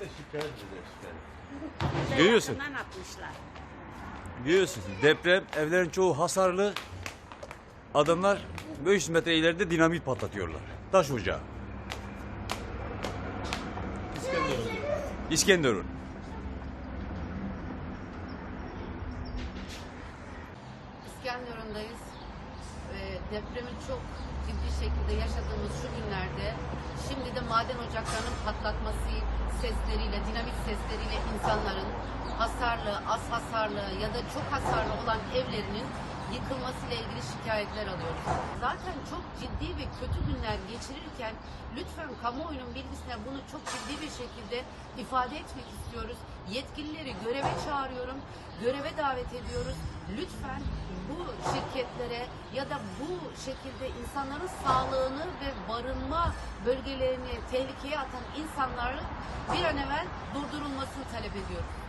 Böyle şikayet ediyor şikayet. Görüyorsun. Atmışlar. Görüyorsunuz deprem evlerin çoğu hasarlı. Adamlar 500 metre ileride dinamit patlatıyorlar. Taş ocağı. İskenderun. İskenderun. İskenderun'dayız. Ee, depremi çok ciddi şekilde yaşadığımız şu günlerde şimdi de maden ocaklarının patlatması sesleriyle, dinamit sesleriyle insanların hasarlı, az hasarlı ya da çok hasarlı olan evlerinin yıkılmasıyla ilgili şikayetler alıyoruz. Zaten çok ciddi ve kötü günler geçirirken lütfen kamuoyunun bilgisine bunu çok ciddi bir şekilde ifade etmek istiyoruz. Yetkilileri göreve çağırıyorum, göreve davet ediyoruz. Lütfen şirketlere ya da bu şekilde insanların sağlığını ve barınma bölgelerini tehlikeye atan insanların bir an evvel durdurulmasını talep ediyoruz.